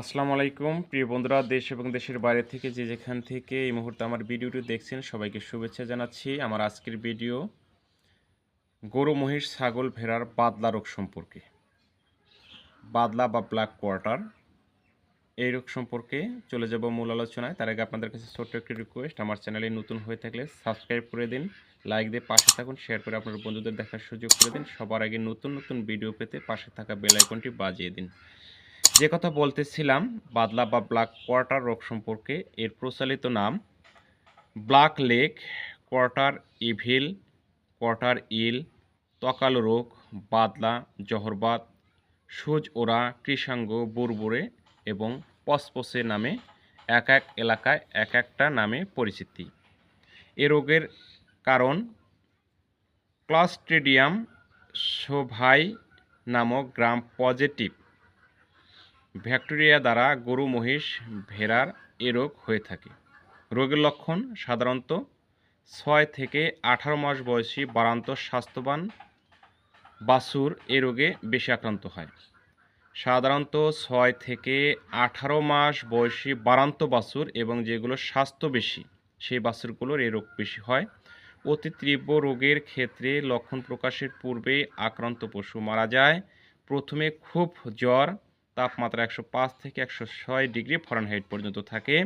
আসসালামু আলাইকুম। প্রিয় বন্ধুরা, দেশ এবং দেশের বাইরে থেকে যে যেখান থেকে এই মুহূর্তে আমার ভিডিওটি দেখছেন, সবাইকে শুভেচ্ছা জানাচ্ছি। আমার আজকের ভিডিও গরু, মহিষ, ছাগল ভেড়ার বাদলা রোগ সম্পর্কে। বাদলা বা ব্ল্যাক কোয়ার্টার এই রোগ সম্পর্কে চলে যাব মূল আলোচনায়। তার আগে আপনাদের কাছে ছোট্ট একটি রিকোয়েস্ট আমার চ্যানেলে নতুন হয়ে থাকলে সাবস্ক্রাইব করে দিন লাইক দিয়ে পাশে থাকুন শেয়ার করে আপনার বন্ধুদের দেখার সুযোগ করে দিন। সবার আগে নতুন নতুন ভিডিও পেতে পাশে থাকা বেল আইকনটি বাজিয়ে দিন। যে কথা বলতেছিলাম, বাদলা বা ব্ল্যাক কোয়ার্টার রোগ সম্পর্কে, এর প্রচলিত নাম black leg, quarter evil, quarter ill তকাল রোগ, বাদলা, জহরবাদ সুজ ওরা কৃষাঙ্গ বুরবুরে এবং পসপসে নামে এক এক এলাকায় এক একটা নামে পরিচিতি। এ রোগের কারণ ক্লাস্ট্রিডিয়াম সোভাই নামক গ্রাম পজিটিভ ব্যাকটেরিয়া দ্বারা গরু মহিষ ভেড়ার এ রোগ হয়ে থাকে। রোগের লক্ষণ সাধারণত ছয় থেকে আঠারো মাস বয়সী বারান্ত স্বাস্থ্যবান বাছুর এ রোগে বেশি আক্রান্ত হয়। সাধারণত ছয় থেকে আঠারো মাস বয়সী বারান্ত বাছুর এবং যেগুলো স্বাস্থ্য বেশি, সেই বাছুরগুলোর এই রোগ বেশি হয়। অতি তীব্র রোগের ক্ষেত্রে লক্ষণ প্রকাশের পূর্বে আক্রান্ত পশু মারা যায়। প্রথমে খুব জ্বর তাপমাত্রা একশো পাঁচ থেকে একশো ছয় ডিগ্রি ফরেনহাইট পর্যন্ত থাকে।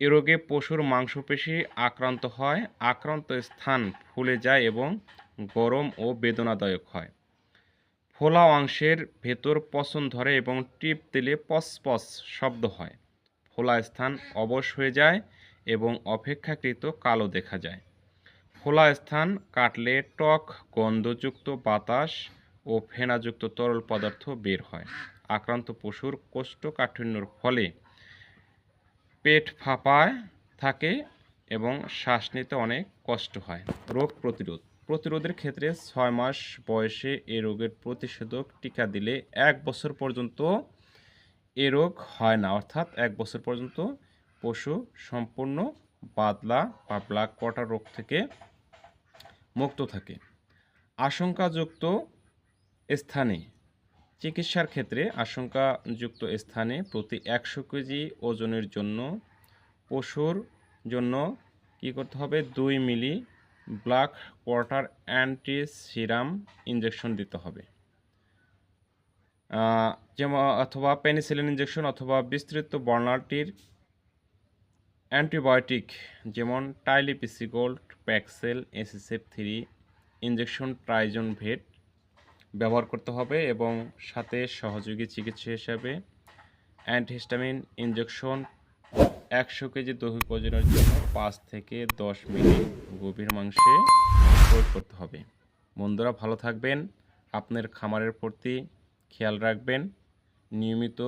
এ রোগে পশুর মাংসপেশি আক্রান্ত হয়, আক্রান্ত স্থান ফুলে যায় এবং গরম ও বেদনাদায়ক হয়। ফোলা অংশের ভেতর পচন ধরে এবং টিপ দিলে পসপস শব্দ হয়। ফোলা স্থান অবশ হয়ে যায় এবং অপেক্ষাকৃত কালো দেখা যায়। ফোলা স্থান কাটলে টক গন্ধযুক্ত বাতাস ও ফেনাযুক্ত তরল পদার্থ বের হয়। আক্রান্ত পশুর কোষ্ঠকাঠিন্যর ফলে পেট ফাঁপায় থাকে এবং শ্বাস নিতে অনেক কষ্ট হয়। রোগ প্রতিরোধ। প্রতিরোধের ক্ষেত্রে ছয় মাস বয়সে এ রোগের প্রতিষেধক টিকা দিলে এক বছর পর্যন্ত এ রোগ হয় না। অর্থাৎ এক বছর পর্যন্ত পশু সম্পূর্ণ বাদলা বা ব্ল্যাক কোয়াটার রোগ থেকে মুক্ত থাকে। আশঙ্কাযুক্ত স্থানে চিকিৎসার ক্ষেত্রে আশঙ্কাযুক্ত স্থানে প্রতি একশো কেজি ওজনের জন্য, পশুর জন্য কী করতে হবে? দুই মিলি black quarter anti serum injection দিতে হবে। যেমন, অথবা পেনিসিলিন ইঞ্জেকশন অথবা বিস্তৃত বর্ণালটির অ্যান্টিবায়োটিক, যেমন টাইলিপিসিগোল্ড, প্যাক্সেল, এসএসএফ থ্রি ইঞ্জেকশন ট্রাইজন ভেট ব্যবহার করতে হবে এবং সাথে সহযোগী চিকিৎসা হিসাবে অ্যান্টিহিস্টামিন ইঞ্জেকশন একশো কেজি দহি ওজনের জন্য পাঁচ থেকে দশ মিনিট গভীর মাংসে প্রয়োগ করতে হবে। বন্ধুরা, ভালো থাকবেন। আপনার খামারের প্রতি খেয়াল রাখবেন। নিয়মিত